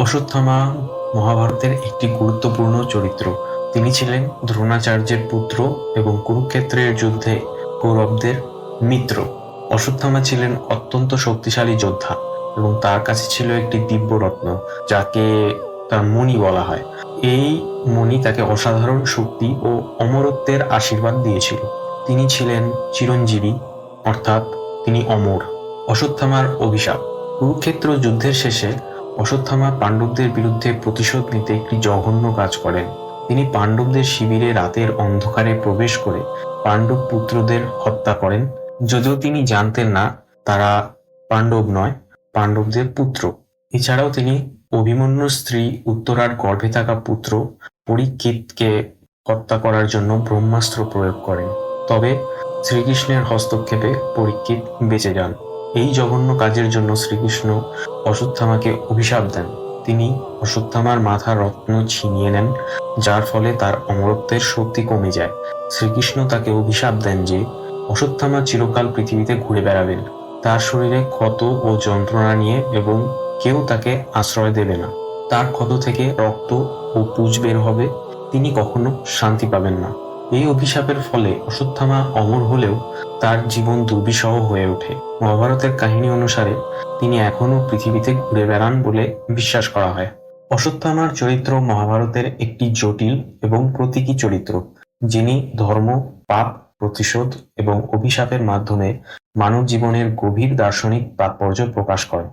অশ্বত্থামা মহাভারতের একটি গুরুত্বপূর্ণ চরিত্র। তিনি ছিলেন দ্রোণাচার্যের পুত্র এবং কুরুক্ষেত্রের যুদ্ধে কৌরবদের মিত্র। অশ্বত্থামা ছিলেন অত্যন্ত শক্তিশালী যোদ্ধা এবং তার কাছে ছিল একটি দিব্য রত্ন যাকে তার মণি বলা হয়। এই মণি তাকে অসাধারণ শক্তি ও অমরত্বের আশীর্বাদ দিয়েছিল। তিনি ছিলেন চিরঞ্জীবী, অর্থাৎ তিনি অমর। অশ্বত্থামার অভিশাপ। কুরুক্ষেত্র যুদ্ধের শেষে অশ্বত্থামা পাণ্ডবদের বিরুদ্ধে প্রতিশোধ নিতে একটি জঘন্য কাজ করেন। তিনি পাণ্ডবদের শিবিরে রাতের অন্ধকারে প্রবেশ করে পাণ্ডব পুত্রদের হত্যা করেন। যদিও তিনি জানতেন না তারা পাণ্ডব নয়, পাণ্ডবদের পুত্র। এছাড়াও তিনি অভিমন্যুর স্ত্রী উত্তরার গর্ভে থাকা পুত্র পরীক্ষিতকে হত্যা করার জন্য ব্রহ্মাস্ত্র প্রয়োগ করেন। তবে শ্রীকৃষ্ণের হস্তক্ষেপে পরীক্ষিত বেঁচে যান। এই জঘন্য কাজের জন্য শ্রীকৃষ্ণ অশ্বত্থামাকে অভিশাপ দেন। তিনি অশ্বত্থামার মাথার রত্ন ছিনিয়ে নেন, যার ফলে তার অমরত্বের শক্তি কমে যায়। শ্রীকৃষ্ণ তাকে অভিশাপ দেন যে অশ্বত্থামা চিরকাল পৃথিবীতে ঘুরে বেড়াবেন। তার শরীরে ক্ষত ও যন্ত্রণা নিয়ে এবং কেউ তাকে আশ্রয় দেবে না। তার ক্ষত থেকে রক্ত ও পুজ বের হবে। তিনি কখনো শান্তি পাবেন না। এই অভিশাপের ফলে অশ্বত্থামা অমর হলেও তার জীবন দুর্বিষহ হয়ে ওঠে। মহাভারতের কাহিনী অনুসারে তিনি এখনও পৃথিবীতে ঘুরে বেড়ান বলে বিশ্বাস করা হয়। অশ্বত্থামার চরিত্র মহাভারতের একটি জটিল এবং প্রতীকী চরিত্র, যিনি ধর্ম, পাপ, প্রতিশোধ এবং অভিশাপের মাধ্যমে মানব জীবনের গভীর দার্শনিক তাৎপর্য প্রকাশ করেন।